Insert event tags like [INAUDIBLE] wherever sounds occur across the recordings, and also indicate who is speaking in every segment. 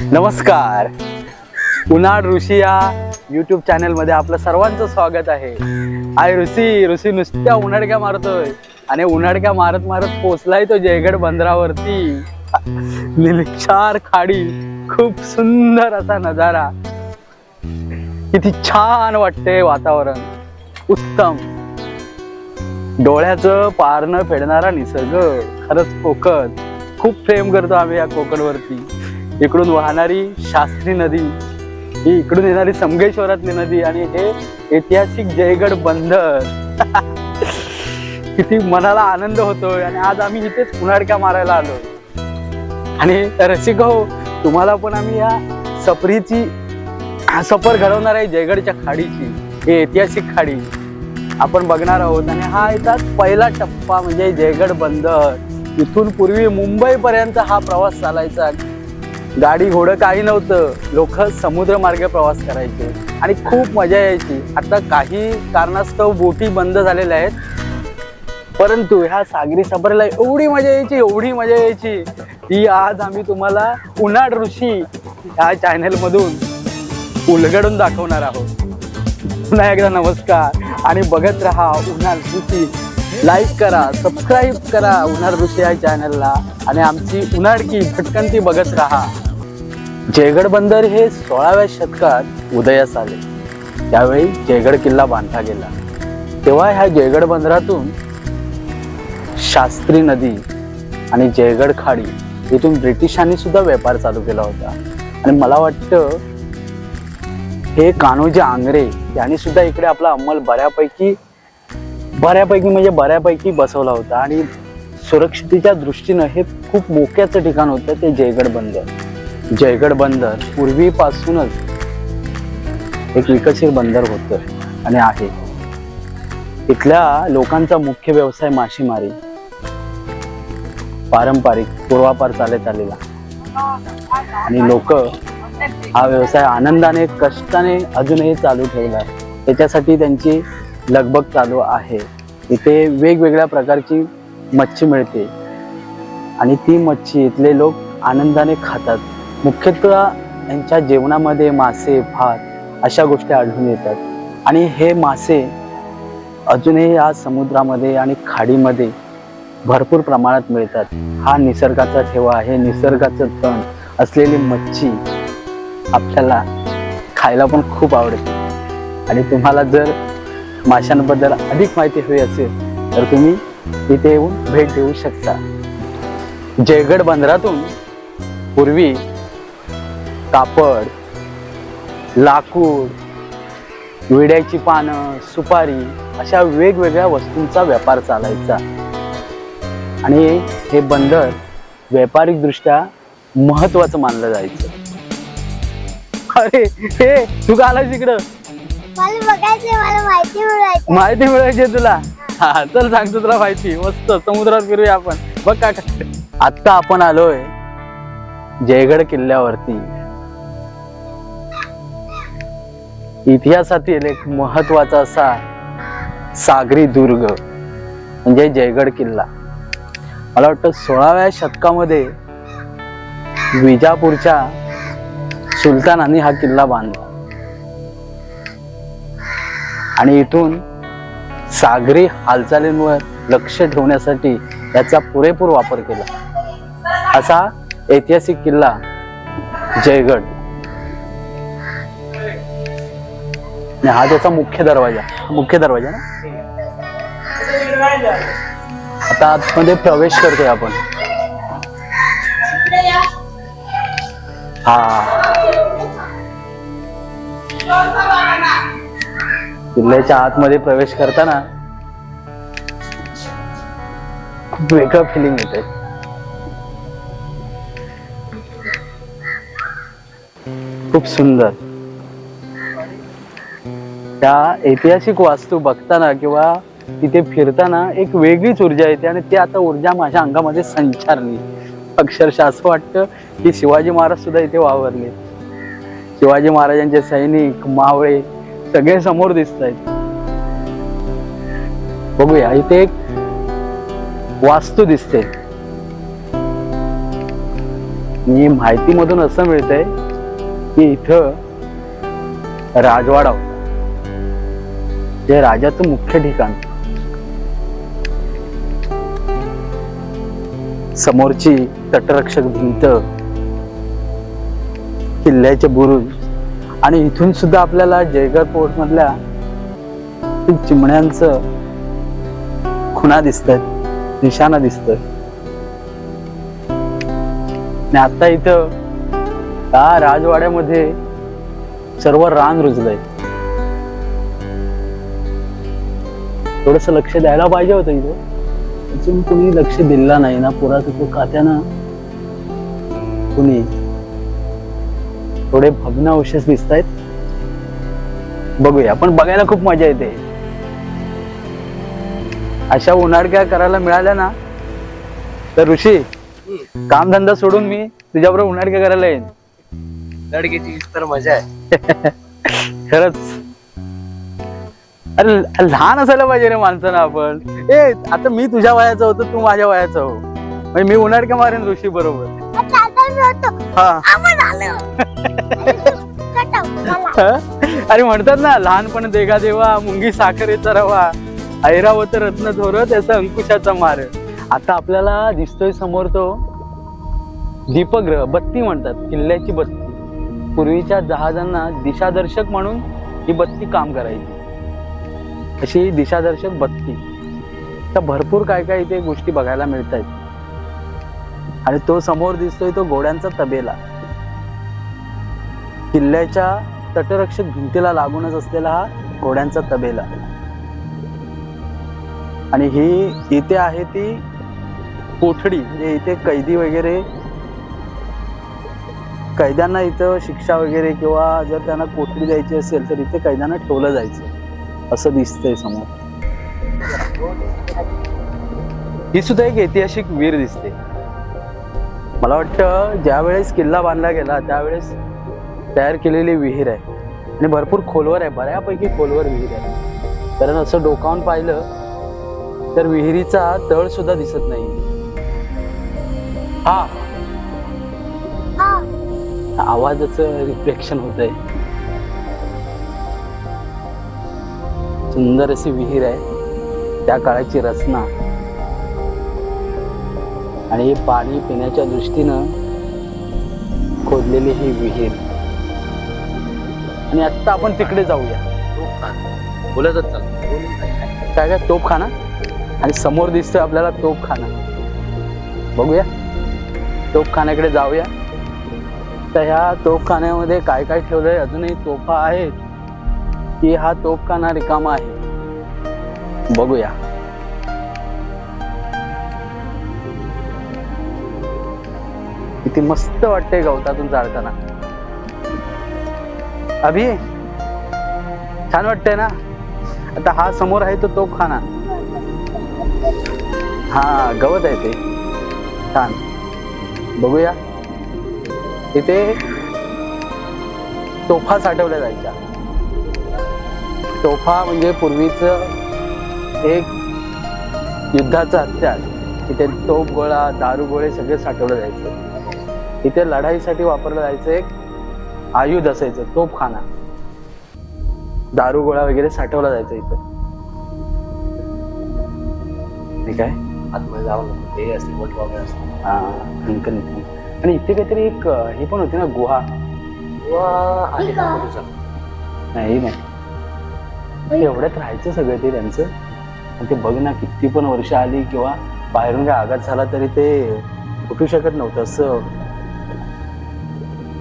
Speaker 1: नमस्कार. उन्हाळ ऋषी या युट्यूब चॅनलमध्ये आपलं सर्वांचं स्वागत आहे. आय ऋषी ऋषी नुसत्या उन्हाडक्या मारतोय. आणि उन्हाडक्या मारत मारत पोचलाय तो जयगड बंदरावरती. निलक्षार खाडी खूप सुंदर असा नजारा. किती छान वाटते वातावरण. उत्तम. डोळ्याचं पारणं फेडणारा निसर्ग. खरंच कोकण. खूप प्रेम करतो आम्ही या कोकणवरती. इकडून वाहणारी शास्त्री नदी ही इकडून येणारी समगेश्वरातली नदी आणि हे ऐतिहासिक जयगड बंदर. [LAUGHS] किती मनाला आनंद होतोय आणि आज आम्ही इथेच उन्हाडक्या मारायला आलो. आणि रसिक हो तुम्हाला पण आम्ही या सफरीची सफर घडवणार आहे जयगडच्या खाडीची. ही ऐतिहासिक खाडी आपण बघणार आहोत आणि हा येतात पहिला टप्पा म्हणजे जयगड बंदर. इथून पूर्वी मुंबईपर्यंत हा प्रवास चालायचा. गाडी घोडं काही नव्हतं. लोक समुद्र मार्गे प्रवास करायचे. आणि खूप मजा यायची. आता काही कारणास्तव बोटी बंद झालेल्या आहेत. परंतु ह्या सागरी सफरला एवढी मजा यायची एवढी मजा यायची ती आज आम्ही तुम्हाला उन्हाळ ऋषी ह्या चॅनलमधून उलगडून दाखवणार आहोत. पुन्हा एकदा नमस्कार. आणि बघत राहा उन्हाळ ऋषी. लाईक करा सबस्क्राईब करा उन्हाळ ऋषी या चॅनलला आणि आमची उन्हाळकी भटकंती बघत राहा. जयगड बंदर हे सोळाव्या शतकात उदयास आले. त्यावेळी जयगड किल्ला बांधला गेला. तेव्हा ह्या जयगड बंदरातून शास्त्री नदी आणि जयगड खाडी इथून ब्रिटिशांनी सुद्धा व्यापार चालू केला होता. आणि मला वाटतं हे कान्होजी आंग्रे यांनी सुद्धा इकडे आपला अंमल बऱ्यापैकी बऱ्यापैकी म्हणजे बऱ्यापैकी बसवला होता. आणि सुरक्षितेच्या दृष्टीनं हे खूप मोक्याचं ठिकाण होतं ते जयगड बंदर जयगड बंदर पूर्वीपासूनच एक विकसित बंदर होतं आणि आहे. इथल्या लोकांचा मुख्य व्यवसाय मासेमारी. पारंपरिक पूर्वापार चालत आलेला. आणि लोक हा व्यवसाय आनंदाने कष्टाने अजूनही चालू ठेवला त्याच्यासाठी त्यांची लगबग चालू आहे. इथे वेगवेगळ्या प्रकारची मच्छी मिळते. आणि ती मच्छी इथले लोक आनंदाने खातात. मुख्यतः यांच्या जेवणामध्ये मासे भात अशा गोष्टी आढळून येतात. आणि हे मासे अजूनही या समुद्रामध्ये आणि खाडीमध्ये भरपूर प्रमाणात मिळतात. हा निसर्गाचा ठेवा हे निसर्गाचं तण असलेली मच्छी आपल्याला खायला पण खूप आवडते. आणि तुम्हाला जर माशांबद्दल अधिक माहिती हवी असेल तर तुम्ही इथे येऊन भेट देऊ शकता. जयगड बंदरातून पूर्वी कापड लाकूड विड्याची पानं सुपारी अशा वेगवेगळ्या वस्तूंचा व्यापार चालायचा. आणि हे बंदर व्यापारिक दृष्ट्या महत्वाचं मानलं जायचं. अरे हे तू का आलास इकडं?
Speaker 2: माहिती
Speaker 1: मिळायची तुला? हा चल सांगतो तुला माहिती. मस्त समुद्रात फिरूया आपण. बघ का आता आपण आलोय जयगड किल्ल्यावरती. इतिहासातील एक महत्त्वाचा असा सागरी दुर्ग म्हणजे जयगड किल्ला. मला वाटतं सोळाव्या शतकामध्ये विजापूरच्या सुलतानांनी हा किल्ला बांधला. आणि इथून सागरी हालचालींवर लक्ष ठेवण्यासाठी याचा पुरेपूर वापर केला. असा ऐतिहासिक किल्ला जयगड. आणि हा त्याचा मुख्य दरवाजा. मुख्य दरवाजा ना? आता आतमध्ये प्रवेश करतोय आपण. हा. किल्ल्याच्या आतमध्ये प्रवेश करताना खूप वेगळं फिलिंग येते खूप सुंदर. त्या ऐतिहासिक वास्तू बघताना किंवा तिथे फिरताना एक वेगळीच ऊर्जा येते आणि ती आता ऊर्जा माझ्या अंगामध्ये संचारली. अक्षरशः असं वाटतं की शिवाजी महाराज सुद्धा इथे वावरले. शिवाजी महाराजांचे सैनिक मावळे सगळे समोर दिसत आहेत. बघूया इथे एक वास्तू दिसते. आणि माहितीमधून असं मिळतंय की इथं राजवाडा जे राजाचं मुख्य ठिकाण. समोरची तटरक्षक भिंत किल्ल्याचे बुरुज आणि इथून सुद्धा आपल्याला जयगड पोर्ट मधल्या चिमण्यांचं खुणा दिसत आहेत निशाणा दिसत आणि आता इथं त्या राजवाड्यामध्ये सर्व रान रुजलंय. थोडस लक्ष द्यायला पाहिजे होतं इथं. अजून कुणी लक्ष दिलं नाही ना पुरातत्व खात्यानं? कुणी? थोडे भग्न अवशेष दिसत आहेत बघूया पण बघायला खूप मजा येते. अशा उन्हाळक्या करायला मिळाल्या ना तर ऋषी कामधंदा सोडून मी तुझ्याबरोबर उन्हाळक्या करायला येईन.
Speaker 3: लडक्याची तर मजा आहे. [LAUGHS]
Speaker 1: खरंच. अरे लहान असायला पाहिजे रे माणसानं आपण. ए आता मी तुझ्या वयाचा होतो तू माझ्या वयाचा हो. म्हणजे मी उन्हाळक्या मारेन ऋषी बरोबर. हा. अरे म्हणतात ना लहानपण देगा देवा मुंगी साखरेचा रवा. ऐरावत रत्न थोर त्याचा अंकुशाचा मार. आता आपल्याला दिसतोय समोर तो दीपग्रह बत्ती म्हणतात किल्ल्याची बत्ती. पूर्वीच्या जहाजांना दिशादर्शक म्हणून ही बत्ती काम करायची. अशी दिशादर्शक बत्ती. तर भरपूर काय काय इथे गोष्टी बघायला मिळत आहेत आणि तो समोर दिसतोय तो घोड्यांचा तबेला. किल्ल्याच्या तटरक्षक भिंतीला लागूनच असलेला हा घोड्यांचा तबेला. आणि ही इथे आहे ती कोठडी म्हणजे इथे कैदी वगैरे कैद्यांना इथं शिक्षा वगैरे किंवा जर त्यांना कोठडी द्यायची असेल तर इथे कैद्यांना ठेवलं जायचं. असं दिसतंय समोर. ही सुद्धा एक ऐतिहासिक वीर दिसते. मला वाटतं ज्यावेळेस किल्ला बांधला गेला त्यावेळेस तयार केलेली विहीर आहे. आणि भरपूर खोलवर आहे बऱ्यापैकी खोलवर विहीर आहे. कारण असं डोकावून पाहिलं तर विहिरीचा तळ सुद्धा दिसत नाही. हा.
Speaker 2: हा.
Speaker 1: आवाजाचं रिफ्लेक्शन होत आहे सुंदर अशी विहीर आहे. त्या काळाची रचना. आणि पाणी पिण्याच्या दृष्टीनं खोदलेली ही विहीर. आणि आत्ता आपण तिकडे जाऊया.
Speaker 3: बोलतच चाल.
Speaker 1: काय काय? तोपखाना आणि समोर दिसतोय आपल्याला तोपखाना बघूया. तोपखान्याकडे जाऊया. तर ह्या तोपखान्यामध्ये काय काय ठेवलंय? अजूनही तोफा आहेत. की हा तोफखाना रिकामा आहे. बघूया. किती मस्त वाटते गवतातून चालताना अभि छान वाटतंय ना? आता हा समोर आहे तो तोफखाना हा गवत आहे ते. छान. बघूया. इथे तोफा साठवल्या जायच्या. तोफा म्हणजे पूर्वीच एक युद्धाचा हत्यार. इथे तोफ गोळा दारू गोळे सगळे साठवलं जायचं. इथे लढाईसाठी वापरलं जायचं एक आयुध असायचं तोफखाना. दारू गोळा वगैरे साठवला जायचा इथं. ठीक आहे
Speaker 3: आतमध्ये जावं असते वगैरे असते
Speaker 1: हा आणि इथे काहीतरी एक हे पण होती ना गुहा.
Speaker 3: किंवा आहे.
Speaker 1: नाही नाही. एवढ्यात राहायचं सगळं ते त्यांचं. आणि ते बघ ना किती पण वर्ष आली किंवा बाहेरून काय आघात झाला तरी ते उठू शकत नव्हतं. असं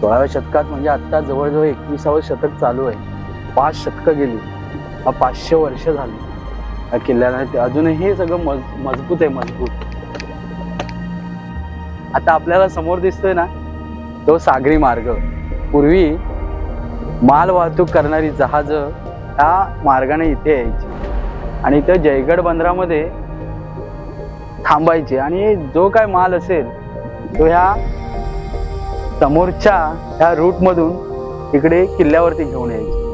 Speaker 1: सोळाव्या शतकात म्हणजे आता जवळजवळ एकविसावं शतक चालू आहे. पाच शतकं गेली. हा पाचशे वर्ष झाली. या किल्ल्याला ते अजूनही हे सगळं मज मजबूत आहे मजबूत. आता आपल्याला समोर दिसतोय ना तो सागरी मार्ग. पूर्वी माल वाहतूक करणारी जहाज त्या मार्गाने इथे यायची. आणि इथं जयगड बंदरामध्ये थांबायचे. आणि जो काय माल असेल तो ह्या समोरच्या ह्या रूटमधून इकडे किल्ल्यावरती घेऊन यायचे.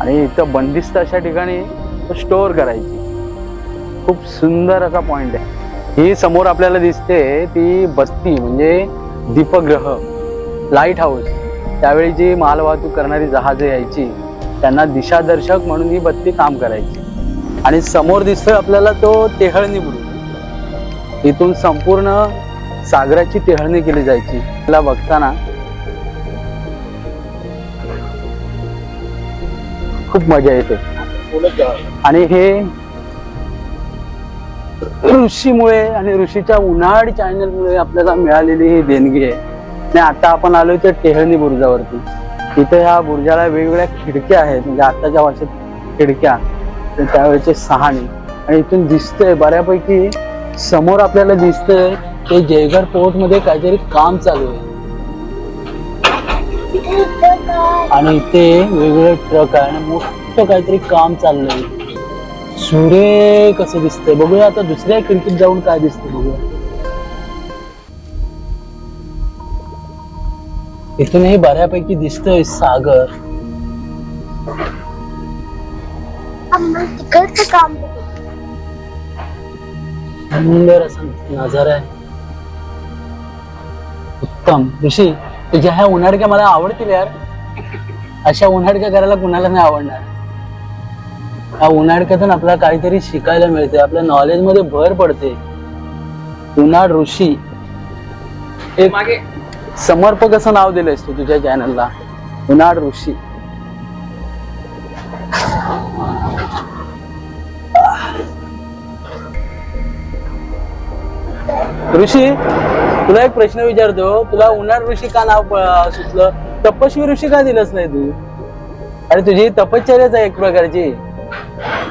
Speaker 1: आणि इथं बंदिस्त अशा ठिकाणी स्टोअर करायची. खूप सुंदर असा पॉइंट आहे. ही समोर आपल्याला दिसते ती बस्ती म्हणजे दीपग्रह लाइट हाऊस त्यावेळी जी मालवाहतूक करणारी जहाजे यायची त्यांना दिशादर्शक म्हणून ही बत्ती काम करायची. आणि समोर दिसतोय आपल्याला तो टेहळणी बुरुज इथून संपूर्ण सागराची टेहळणी केली जायची. त्याला बघताना खूप मजा येते. आणि हे ऋषीमुळे आणि ऋषीच्या उन्हाळ चॅनलमुळे आपल्याला मिळालेली ही देणगी आहे. आणि आता आपण आलोय तर टेहळणी बुरुजावरती. तिथे ह्या बुर्जाला वेगवेगळ्या खिडक्या आहेत. म्हणजे आताच्या भाषेत खिडक्या त्यावेळेचे सहाणे. आणि इथून दिसतंय बऱ्यापैकी समोर आपल्याला दिसतंय ते जयगड पोर्टमध्ये काहीतरी काम चालू आहे. आणि इथे वेगवेगळे ट्रक आहे आणि मोठं काहीतरी काम चाललंय. सूर्य कसं दिसतंय? बघूया आता दुसऱ्या खिडकीत जाऊन काय दिसतंय बघूया. इथूनही बऱ्यापैकी दिसतोय सागर.
Speaker 2: तिकडचं काम.
Speaker 1: सुंदर असा नजारा आहे. उत्तम. ऋषी तुझ्या ह्या उन्हाळक्या मला आवडतील यार. अशा उन्हाळक्या करायला कुणाला नाही आवडणार. ह्या उन्हाळक्यातून आपल्याला काहीतरी शिकायला मिळते आपल्या नॉलेजमध्ये भर पडते. उन्हाळ ऋषी. एक
Speaker 3: मागे.
Speaker 1: समर्पक असं नाव दिलंयस तू तुझ्या चॅनलला उन्हाळ ऋषी. ऋषी तुला एक प्रश्न विचारतो. तुला उन्हाळ ऋषी का नाव सुचलं? तपस्वी ऋषी का दिलंच नाही तू? अरे तुझी तपश्चर्याच आहे एक प्रकारची.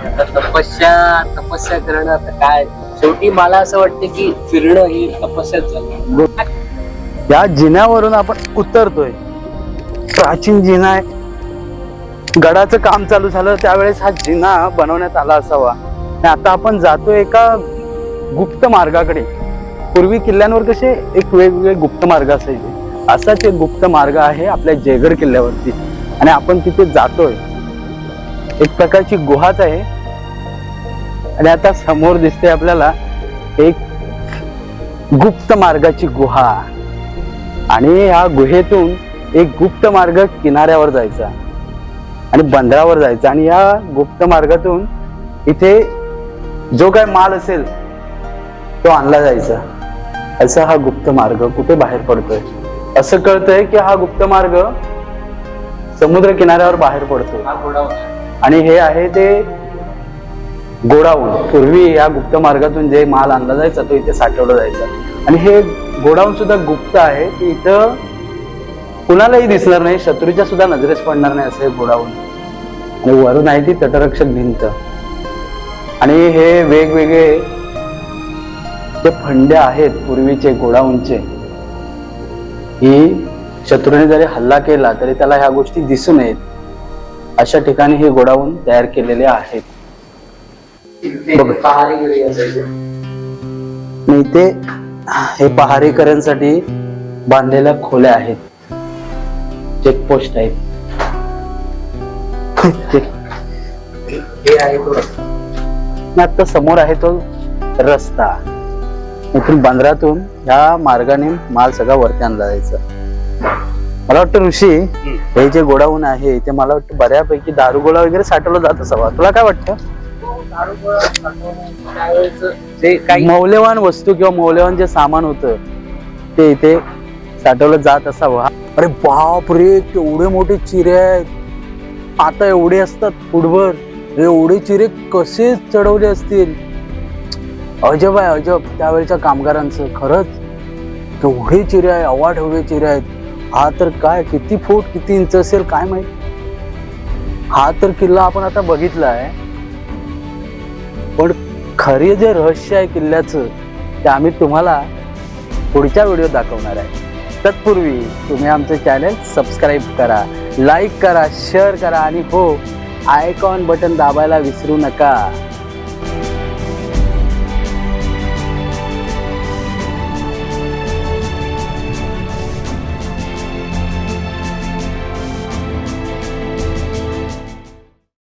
Speaker 3: आता तपस्या तपस्या करणं आता काय? शेवटी मला असं वाटतं की फिरणं ही तपस्याच
Speaker 1: या जिन्यावरून आपण उतरतोय. प्राचीन जिना आहे. गडाचं काम चालू झालं त्यावेळेस हा जिना बनवण्यात आला असावा. आणि आता आपण जातोय एका गुप्त मार्गाकडे. पूर्वी किल्ल्यांवर कसे एक वेगवेगळे गुप्त मार्ग असायचे. असाच एक गुप्त मार्ग आहे आपल्या जयगड किल्ल्यावरती. आणि आपण तिथे जातोय. एक प्रकारची गुहाच आहे. आणि आता समोर दिसते आपल्याला एक गुप्त मार्गाची गुहा. आणि या गुहेतून एक गुप्त मार्ग किनाऱ्यावर जायचा आणि बंदरावर जायचा. आणि या गुप्त मार्गातून इथे जो काय माल असेल तो आणला जायचा. असा हा गुप्त मार्ग कुठे बाहेर पडतोय? असं कळतंय की हा गुप्त मार्ग समुद्र किनाऱ्यावर बाहेर पडतोय. आणि हे आहे ते गोडाऊन. पूर्वी या गुप्त मार्गातून जे माल आणला जायचा तो इथे साठवला जायचा. आणि हे गोडाऊन सुद्धा गुप्त आहे. की इथं कुणालाही दिसणार नाही शत्रूच्या सुद्धा नजरेस पडणार नाही असं हे गोडाऊन. आणि वरून आहे ती तटरक्षक भिंत. आणि हे वेगवेगळे जे फंडे आहेत पूर्वीचे गोडाऊनचे ही शत्रूने जरी हल्ला केला तरी त्याला ह्या गोष्टी दिसू नयेत. अशा ठिकाणी हे गोडाऊन तयार केलेले आहेत बघ. हे पहारेकऱ्यांसाठी बांधलेल्या खोल्या आहेत. चेकपोस्ट आहेत चेक
Speaker 3: हे आहे तो
Speaker 1: आता समोर आहे तो रस्ता. इथून बंदरातून ह्या मार्गाने माल सगळा वरती आणला जायचा. मला वाटतं ऋषी हे जे गोडाऊन आहे ते मला वाटतं बऱ्यापैकी दारुगोळा वगैरे साठवलं जात असावा. तुला काय वाटतं?
Speaker 3: ते काही
Speaker 1: मौल्यवान वस्तू किंवा मौल्यवान जे सामान होतं ते इथे साठवलं जात असावं. अरे बाप रे केवढे मोठे चिरे आहेत. आता एवढे असतात फुटभर. एवढे चिरे कसे चढवले असतील? अजब आहे अजब. त्यावेळच्या कामगारांचं खरंच केवढे चिरे आहे अवाढव्य चिरे आहेत. हा तर काय किती फूट किती इंच असेल काय माहीत? हा तर किल्ला आपण आता बघितला आहे पण खरे जे रहस्य आहे किल्ल्याचं ते आम्ही तुम्हाला पुढच्या व्हिडिओ दाखवणार आहे. तत्पूर्वी तुम्ही आमचं चॅनल सबस्क्राईब करा लाईक करा शेअर करा आणि हो आयकॉन बटन दाबायला विसरू नका.